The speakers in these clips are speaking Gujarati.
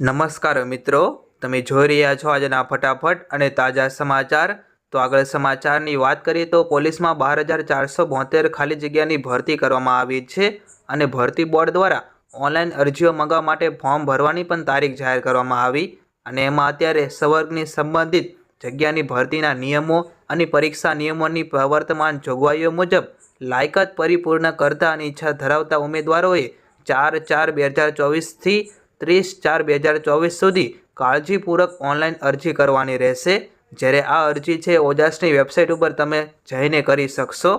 નમસ્કાર મિત્રો, તમે જોઈ રહ્યા છો આજના ફટાફટ અને તાજા સમાચાર. તો આગળ સમાચારની વાત કરીએ તો પોલીસમાં બાર હજાર ચારસો બોતેર ખાલી જગ્યાની ભરતી કરવામાં આવી છે અને ભરતી બોર્ડ દ્વારા ઓનલાઈન અરજીઓ મંગાવવા માટે ફોર્મ ભરવાની પણ તારીખ જાહેર કરવામાં આવી અને એમાં અત્યારે સવર્ગની સંબંધિત જગ્યાની ભરતીના નિયમો અને પરીક્ષા નિયમોની પ્રવર્તમાન જોગવાઈઓ મુજબ લાયકાત પરિપૂર્ણ કરતા અને ઈચ્છા ધરાવતા ઉમેદવારોએ ચાર ચાર બે હજાર ચોવીસથી ત્રીસ ચાર બે હજાર ચોવીસ સુધી કાળજીપૂર્વક ઓનલાઈન અરજી કરવાની રહેશે. જ્યારે આ અરજી છે, ઓજાસની વેબસાઇટ ઉપર તમે જઈને કરી શકશો.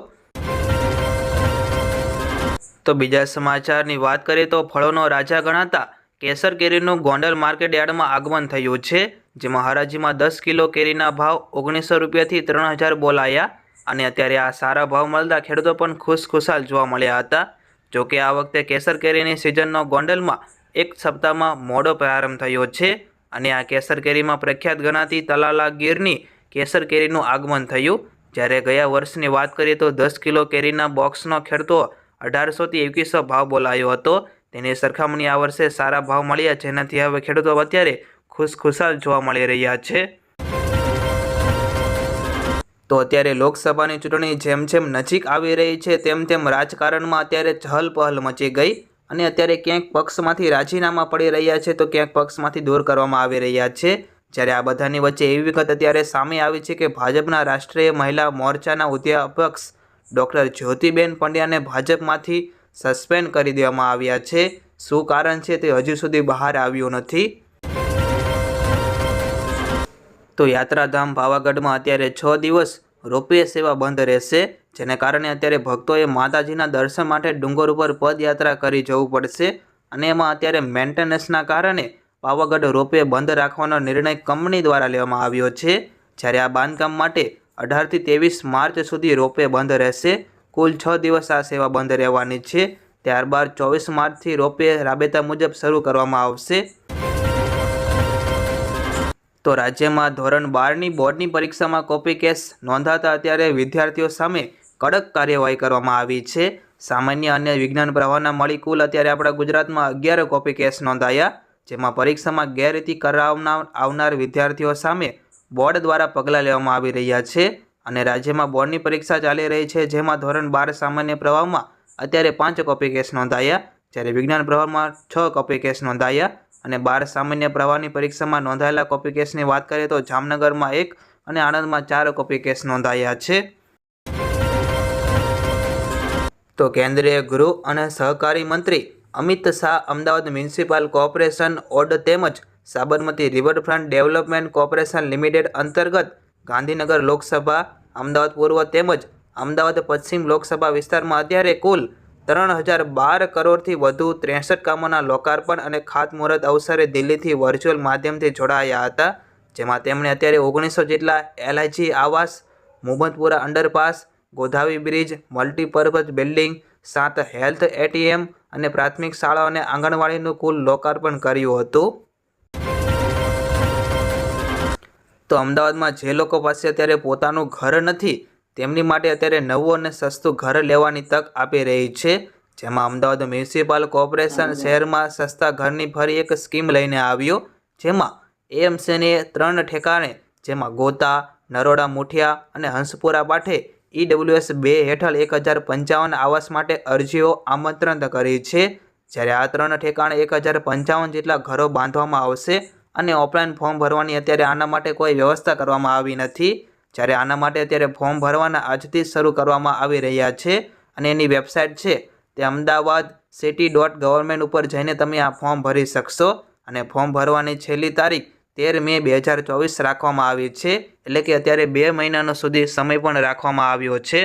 તો બીજા સમાચારની વાત કરીએ તો ફળોનો રાજા ગણાતા કેસર કેરીનું ગોંડલ માર્કેટ યાર્ડમાં આગમન થયું છે જેમાં હરાજીમાં દસ કિલો કેરીના ભાવ ઓગણીસો રૂપિયાથી ત્રણ હજાર બોલાયા અને અત્યારે આ સારા ભાવ મળતા ખેડૂતો પણ ખુશખુશાલ જોવા મળ્યા હતા. જોકે આ વખતે કેસર કેરીની સિઝનનો ગોંડલમાં એક સપ્તાહમાં મોડો પ્રારંભ થયો છે અને આ કેસર કેરીમાં પ્રખ્યાત ગણાતી તલાલા ગીરની કેસર કેરીનું આગમન થયું. જ્યારે ગયા વર્ષની વાત કરીએ તો દસ કિલો કેરીના બોક્સનો ખેડતો અઢારસોથી એકવીસો ભાવ બોલાયો હતો. તેની સરખામણી આ વર્ષે સારા ભાવ મળ્યા, જેનાથી હવે ખેડૂતો અત્યારે ખુશખુશાલ જોવા મળી રહ્યા છે. તો અત્યારે લોકસભાની ચૂંટણી જેમ જેમ નજીક આવી રહી છે, તેમ તેમ રાજકારણમાં અત્યારે ચહલપહલ મચી ગઈ. અને અત્યારે ક્યાંક પક્ષમાંથી રાજીનામા પડી રહ્યા છે, તો ક્યાંક પક્ષમાંથી દૂર કરવામાં આવી રહ્યા છે. જ્યારે આ બધાની વચ્ચે એવી વિગત અત્યારે સામે આવી છે કે ભાજપના રાષ્ટ્રીય મહિલા મોરચાના ઉદ્યાપક્ષ ડૉક્ટર જ્યોતિબેન પંડ્યાને ભાજપમાંથી સસ્પેન્ડ કરી દેવામાં આવ્યા છે. શું કારણ છે તે હજુ સુધી બહાર આવ્યું નથી. તો યાત્રાધામ પાવાગઢમાં અત્યારે છ દિવસ રોપવે સેવા બંધ રહેશે. જેને કારણે અત્યારે ભક્તોએ માતાજીના દર્શન માટે ડુંગર ઉપર પદયાત્રા કરી જવું પડશે અને એમાં અત્યારે મેન્ટેનન્સના કારણે પાવાગઢ રોપવે બંધ રાખવાનો નિર્ણય કંપની દ્વારા લેવામાં આવ્યો છે. જ્યારે આ બાંધકામ માટે અઢારથી ત્રેવીસ માર્ચ સુધી રોપવે બંધ રહેશે. કુલ છ દિવસ આ સેવા બંધ રહેવાની છે. ત્યારબાદ ચોવીસ માર્ચથી રોપવે રાબેતા મુજબ શરૂ કરવામાં આવશે. તો રાજ્યમાં ધોરણ બારની બોર્ડની પરીક્ષામાં કોપી કેસ નોંધાતા અત્યારે વિદ્યાર્થીઓ સામે કડક કાર્યવાહી કરવામાં આવી છે. સામાન્ય અને વિજ્ઞાન પ્રવાહના મળી કુલ અત્યારે આપણા ગુજરાતમાં અગિયાર કોપી કેસ નોંધાયા, જેમાં પરીક્ષામાં ગેરરીતિ કરાવનાર, આવનાર વિદ્યાર્થીઓ સામે બોર્ડ દ્વારા પગલાં લેવામાં આવી રહ્યા છે અને રાજ્યમાં બોર્ડની પરીક્ષા ચાલી રહી છે, જેમાં ધોરણ બાર સામાન્ય પ્રવાહમાં અત્યારે પાંચ કોપી કેસ નોંધાયા, જ્યારે વિજ્ઞાન પ્રવાહમાં છ કોપી કેસ નોંધાયા અને બાર સામાન્ય પ્રવાહની પરીક્ષામાં નોંધાયેલા કોપી કેસની વાત કરીએ તો જામનગરમાં એક અને આણંદમાં ચાર કોપી કેસ નોંધાયા છે. તો કેન્દ્રીય ગૃહ અને સહકારી મંત્રી અમિત શાહ અમદાવાદ મ્યુનિસિપલ કોર્પોરેશન ઓડ તેમજ Sabarmati riverfront development corporation limited અંતર્ગત ગાંધીનગર લોકસભા, અમદાવાદ પૂર્વ તેમજ અમદાવાદ પશ્ચિમ લોકસભા વિસ્તારમાં અત્યારે કુલ ત્રણ હજાર બાર કરોડથી વધુ ત્રેસઠ કામોના લોકાર્પણ અને ખાતમુહૂર્ત અવસરે દિલ્હીથી વર્ચ્યુઅલ માધ્યમથી જોડાયા હતા, જેમાં તેમણે અત્યારે ઓગણીસો જેટલા એલઆઈજી આવાસ Mubantpura underpass Godhavi bridge, multipurpose building, સાત હેલ્થ એટીએમ અને પ્રાથમિક શાળા અને આંગણવાડીનું કુલ લોકાર્પણ કર્યું હતું. તો અમદાવાદમાં જે લોકો પાસે અત્યારે પોતાનું ઘર નથી, તેમની માટે અત્યારે નવું અને સસ્તું ઘર લેવાની તક આપી રહી છે. જેમાં અમદાવાદ મ્યુનિસિપલ કોર્પોરેશન શહેરમાં સસ્તા ઘરની ફરી એક સ્કીમ લઈને આવ્યો, જેમાં એએમસીને ત્રણ ઠેકાણે, જેમાં ગોતા, નરોડા મુઠિયા અને હંસપુરા પાઠે ઈડબ્લ્યુએસ બે હેઠળ એક હજાર પંચાવન આવાસ માટે અરજીઓ આમંત્રણ કરી છે. જ્યારે આ ત્રણ ઠેકાણે એક હજાર પંચાવન જેટલા ઘરો બાંધવામાં આવશે અને ઓફલાઈન ફોર્મ ભરવાની અત્યારે આના માટે કોઈ વ્યવસ્થા કરવામાં આવી નથી. જ્યારે આના માટે અત્યારે ફોર્મ ભરવાના આજથી શરૂ કરવામાં આવી રહ્યા છે અને એની વેબસાઇટ છે તે અમદાવાદ સિટી ડોટ ગવર્મેન્ટ ઉપર જઈને તમે આ ફોર્મ ભરી શકશો. અને ફોર્મ ભરવાની છેલ્લી તારીખ તેર મે બે હજાર ચોવીસ રાખવામાં આવી છે, એટલે કે અત્યારે બે મહિનાનો સુધી સમય પણ રાખવામાં આવ્યો છે.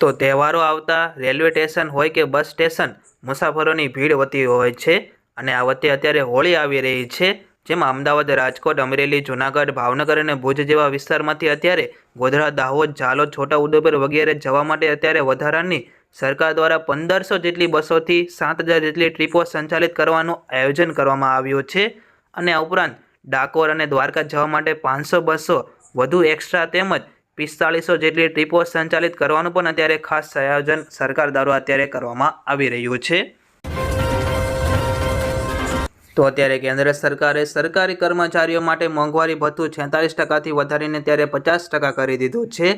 તો તહેવારો આવતા રેલવે સ્ટેશન હોય કે બસ સ્ટેશન, મુસાફરોની ભીડ વધતી હોય છે અને આ વચ્ચે અત્યારે હોળી આવી રહી છે, જેમાં અમદાવાદ, રાજકોટ, અમરેલી, જૂનાગઢ, ભાવનગર અને ભુજ જેવા વિસ્તારમાંથી અત્યારે ગોધરા, દાહોદ, ઝાલોદ છોટાઉદેપુર વગેરે જવા માટે અત્યારે વધારાની સરકાર દ્વારા પંદરસો જેટલી બસોથી સાત હજાર જેટલી ટ્રીપો સંચાલિત કરવાનું આયોજન કરવામાં આવ્યું છે અને આ ઉપરાંત ડાકોર અને દ્વારકા જવા માટે પાંચસો બસો વધુ એક્સ્ટ્રા તેમજ પિસ્તાળીસો જેટલી ટ્રીપો સંચાલિત કરવાનું પણ અત્યારે ખાસ આયોજન સરકાર દ્વારા અત્યારે કરવામાં આવી રહ્યું છે. તો અત્યારે કેન્દ્ર સરકારે સરકારી કર્મચારીઓ માટે મોંઘવારી ભથ્થું છેતાલીસ ટકાથી વધારીને ત્યારે પચાસ ટકા કરી દીધું છે.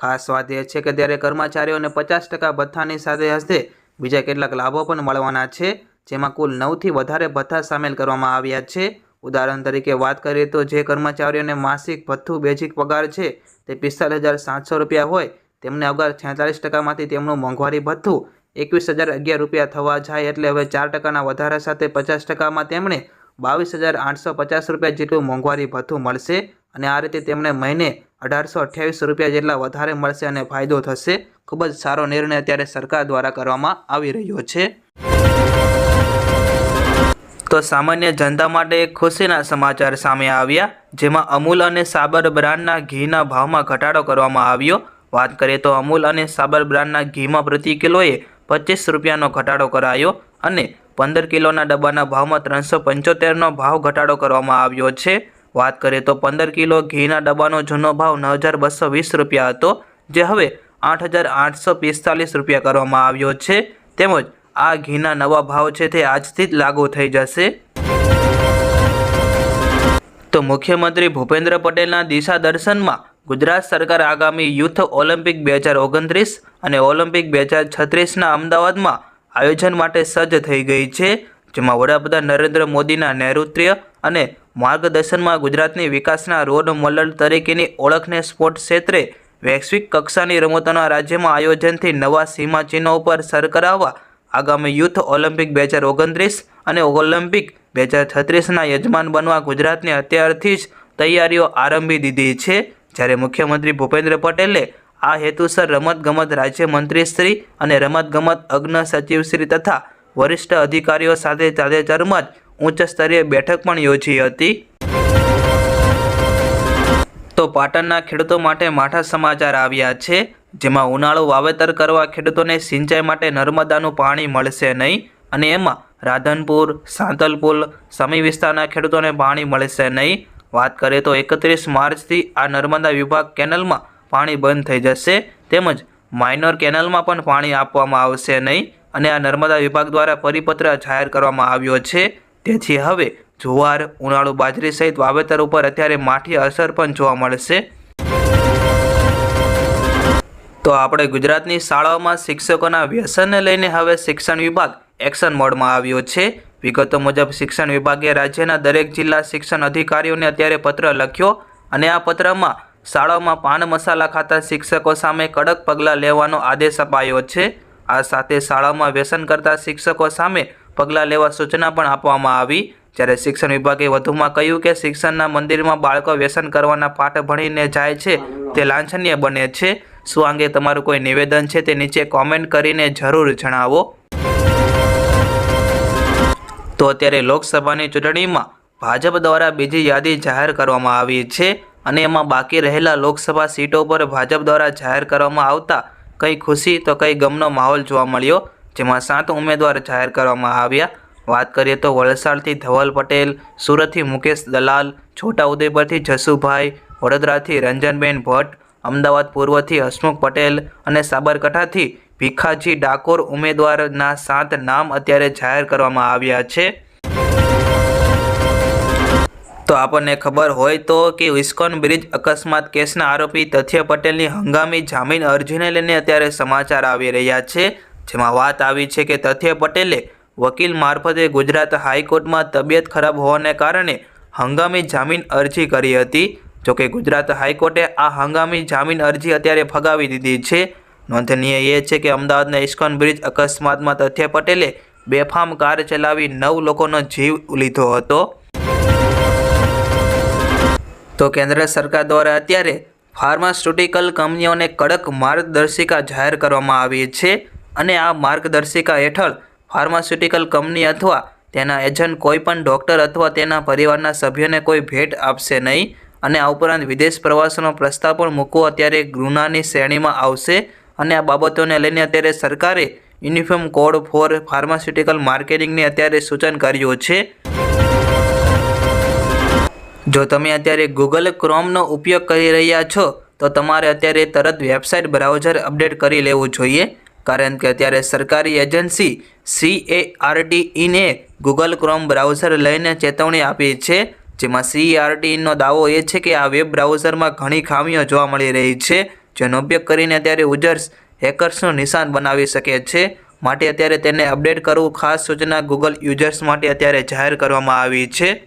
ખાસ વાત એ છે કે ત્યારે કર્મચારીઓને પચાસ ટકા ભથ્થાની સાથે હસ્તે બીજા કેટલાક લાભો પણ મળવાના છે, જેમાં કુલ નવથી વધારે ભથ્થા સામેલ કરવામાં આવ્યા છે. ઉદાહરણ તરીકે વાત કરીએ તો જે કર્મચારીઓને માસિક ભથ્થું બેઝિક પગાર છે, તે પિસ્તાલીસ હજાર સાતસો રૂપિયા હોય, તેમને અગાઉ છેતાલીસ ટકામાંથી તેમનું મોંઘવારી ભથ્થું એકવીસ હજાર અગિયાર રૂપિયા થવા જાય એટલે હવે ચાર ટકાના વધારા સાથે પચાસ ટકામાં તેમણે બાવીસ હજાર આઠસો પચાસ રૂપિયા જેટલું મોંઘવારી ભથ્થું મળશે. અને આ રીતે તેમણે મહિને અઢારસો અઠ્યાવીસ રૂપિયા જેટલા વધારે મળશે અને ફાયદો થશે, ખૂબ જ સારો નિર્ણય અત્યારે સરકાર દ્વારા કરવામાં આવી રહ્યો છે. તો સામાન્ય જનતા માટે ખુશીના સમાચાર સામે આવ્યા, જેમાં અમૂલ અને સાબર બ્રાન્ડના ઘીના ભાવમાં ઘટાડો કરવામાં આવ્યો. વાત કરીએ તો અમૂલ અને સાબર બ્રાન્ડના ઘીમાં પ્રતિ કિલોએ પચીસ રૂપિયાનો ઘટાડો કરાયો અને પંદર કિલોના ડબ્બાના ભાવમાં ત્રણસો પંચોતેરનો ભાવ ઘટાડો કરવામાં આવ્યો છે. વાત કરીએ તો પંદર કિલો ઘીના ડબ્બાનો જૂનો ભાવ નવ હજાર બસો વીસ રૂપિયા હતો, જે હવે આઠ હજાર આઠસો પિસ્તાલીસ રૂપિયા કરવામાં આવ્યો છે. તેમજ આ ઘીના નવા ભાવ છે તે આજથી જ લાગુ થઈ જશે. તો મુખ્યમંત્રી ભૂપેન્દ્ર પટેલના દિશા દર્શનમાં ગુજરાત સરકાર આગામી યુથ ઓલિમ્પિક બે હજાર ઓગણત્રીસ અને ઓલિમ્પિક બે હજાર છત્રીસના અમદાવાદમાં આયોજન માટે સજ્જ થઈ ગઈ છે, જેમાં વડાપ્રધાન નરેન્દ્ર મોદીના નેતૃત્વ અને માર્ગદર્શનમાં ગુજરાતની વિકાસના રોડ મોડલ તરીકેની ઓળખને સ્પોર્ટ ક્ષેત્રે વૈશ્વિક કક્ષાની રમતોના રાજ્યમાં આયોજનથી નવા સીમાચિહ્નો પર સર કરાવવા આગામી યુથ ઓલિમ્પિક બે હજાર ઓગણત્રીસ અને ઓલિમ્પિક બે હજાર છત્રીસના યજમાન બનવા ગુજરાતને અત્યારથી જ તૈયારીઓ આરંભી દીધી છે. જ્યારે મુખ્યમંત્રી ભૂપેન્દ્ર પટેલે આ હેતુસર રમતગમત રાજ્યમંત્રીશ્રી અને રમતગમત અગ્ન સચિવશ્રી તથા વરિષ્ઠ અધિકારીઓ સાથે તાજેતરમાં જ ઉચ્ચ સ્તરીય બેઠક પણ યોજી હતી. તો પાટણના ખેડૂતો માટે માઠા સમાચાર આવ્યા છે, જેમાં ઉનાળુ વાવેતર કરવા ખેડૂતોને સિંચાઈ માટે નર્મદાનું પાણી મળશે નહીં અને એમાં રાધનપુર, સાંતલપુર સમી વિસ્તારના ખેડૂતોને પાણી મળશે નહીં. વાત કરીએ તો એકત્રીસ માર્ચથી આ નર્મદા વિભાગ કેનલમાં પાણી બંધ થઈ જશે, તેમજ માઇનોર કેનલમાં પણ પાણી આપવામાં આવશે નહીં અને આ નર્મદા વિભાગ દ્વારા પરિપત્ર જાહેર કરવામાં આવ્યો છે. તેથી હવે જુવાર, ઉનાળુ, બાજરી સહિત વાવેતર ઉપર અત્યારે માઠી અસર પણ જોવા મળશે. તો આપણે ગુજરાતની શાળાઓમાં શિક્ષકોના વ્યસનને લઈને હવે શિક્ષણ વિભાગ એક્શન મોડમાં આવ્યો છે. વિગતો મુજબ શિક્ષણ વિભાગે રાજ્યના દરેક જિલ્લા શિક્ષણ અધિકારીઓને અત્યારે પત્ર લખ્યો અને આ પત્રમાં શાળાઓમાં પાન મસાલા ખાતા શિક્ષકો સામે કડક પગલાં લેવાનો આદેશ અપાયો છે. આ સાથે શાળામાં વ્યસન કરતા શિક્ષકો સામે પગલાં લેવા સૂચના પણ આપવામાં આવી. જ્યારે શિક્ષણ વિભાગે વધુમાં કહ્યું કે શિક્ષણના મંદિરમાં બાળકો વ્યસન કરવાના પાઠ ભણીને જાય છે, તે લાંછનીય બને છે. શું અંગે તમારું કોઈ નિવેદન છે તે નીચે કોમેન્ટ કરીને જરૂર જણાવો. તો અત્યારે લોકસભાની ચૂંટણીમાં ભાજપ દ્વારા બીજી યાદી જાહેર કરવામાં આવી છે અને એમાં બાકી રહેલા લોકસભા સીટો પર ભાજપ દ્વારા જાહેર કરવામાં આવતા કંઈ ખુશી તો કંઈ ગમનો માહોલ જોવા મળ્યો. જેમાં સાત ઉમેદવાર જાહેર કરવામાં આવ્યા. વાત કરીએ તો વલસાડથી ધવલ પટેલ, સુરતથી મુકેશ દલાલ, છોટાઉદેપુરથી જસુભાઈ, વડોદરાથી રંજનબેન ભટ્ટ, અમદાવાદ પૂર્વથી હસમુખ પટેલ અને સાબરકાંઠાથી ભીખાજી ડાકોર ઉમેદવારના સાત નામ અત્યારે જાહેર કરવામાં આવ્યા છે. તો આપણને ખબર હોય તો કે વિસ્કોન બ્રિજ અકસ્માત કેસના આરોપી તથ્ય પટેલની હંગામી જામીન અરજીને લઈને અત્યારે સમાચાર આવી રહ્યા છે. જેમાં વાત આવી છે કે તથ્ય પટેલે વકીલ મારફતે ગુજરાત હાઈકોર્ટમાં તબિયત ખરાબ હોવાને કારણે હંગામી જામીન અરજી કરી હતી. જોકે ગુજરાત હાઈકોર્ટે આ હંગામી જામીન અરજી અત્યારે ફગાવી દીધી છે. નોંધનીય એ છે કે અમદાવાદના ઇસ્કોન બ્રિજ અકસ્માતમાં તથ્ય પટેલે બેફામ કાર ચલાવી નવ લોકોનો જીવ લીધો હતો. તો કેન્દ્ર સરકાર દ્વારા અત્યારે ફાર્માસ્યુટિકલ કંપનીઓને કડક માર્ગદર્શિકા જાહેર કરવામાં આવી છે. અને આ માર્ગદર્શિકા હેઠળ ફાર્માસ્યુટિકલ કંપની અથવા તેના એજન્ટ કોઈપણ ડૉક્ટર અથવા તેના પરિવારના સભ્યોને કોઈ ભેટ આપશે નહીં અને આ ઉપરાંત વિદેશ પ્રવાસનો પ્રસ્તાવ પણ મૂકવો અત્યારે ગુનાની શ્રેણીમાં આવશે અને આ બાબતોને લઈને અત્યારે સરકારે યુનિફોર્મ કોડ ફોર ફાર્માસ્યુટિકલ માર્કેટિંગને અત્યારે સૂચન કર્યું છે. જો તમે અત્યારે ગૂગલ ક્રોમનો ઉપયોગ કરી રહ્યા છો, તો તમારે અત્યારે તરત વેબસાઇટ બ્રાઉઝર અપડેટ કરી લેવું જોઈએ. કારણ કે અત્યારે સરકારી એજન્સી સીએઆરટીઈને ગૂગલ ક્રોમ બ્રાઉઝર લઈને ચેતવણી આપી છે, જેમાં સીઆરટીનો દાવો એ છે કે આ વેબ બ્રાઉઝરમાં ઘણી ખામીઓ જોવા મળી રહી છે, જેનો ઉપયોગ કરીને અત્યારે યુઝર્સ હેકર્સનું નિશાન બનાવી શકે છે. માટે અત્યારે તેને અપડેટ કરવું ખાસ સૂચના ગૂગલ યુઝર્સ માટે અત્યારે જાહેર કરવામાં આવી છે.